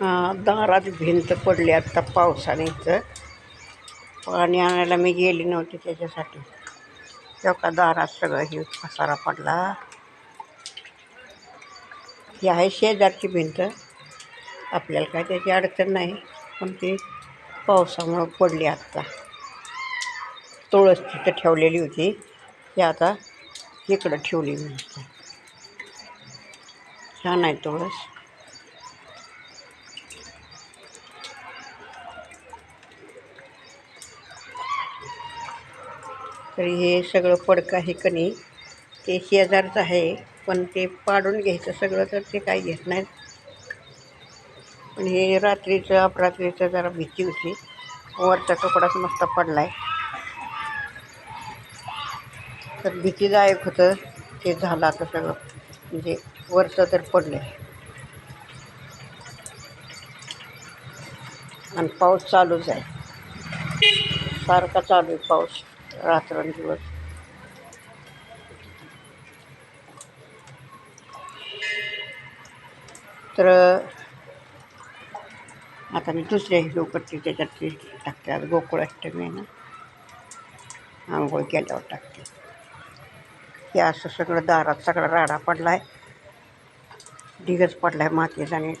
हां दारात भिंत पडली आत्ता पावसाने इथं. पाणी आणायला मी गेली नव्हती त्याच्यासाठी. तेव्हा दारात सगळं हे पसारा पडला. ही आहे शेजारची भिंत. आपल्याला काय त्याची अडचण नाही पण ती पावसामुळं पडली आत्ता तुळस तिथं ठेवलेली होती. ती आता इकडं ठेवली मी छान आहे तुळस. तर हे सगळं पडकं आहे का नाही ते शेजारचं आहे पण ते पाडून घ्यायचं सगळं तर ते काही घेत नाहीत. पण हे रात्रीचं अपरात्रीचं जरा भीती होती. वरचा तुकडाच मस्त पडला आहे तर भीतीदायक होतं ते झालं आता सगळं. म्हणजे वरचं तर पडलं आहे आणि पाऊस चालूच आहे. सारखा चालू आहे पाऊस. रात्रंदिवस तर आता मी दुसऱ्या हिरो त्याच्यातली त्याच्यात टाकते. आता गोकुळाष्टमी आहे ना. आंघोळ केल्यावर टाकते. हे असं सगळं दारात सगळा राडा पडला आहे ढिगच पडला आहे मातीचा आणि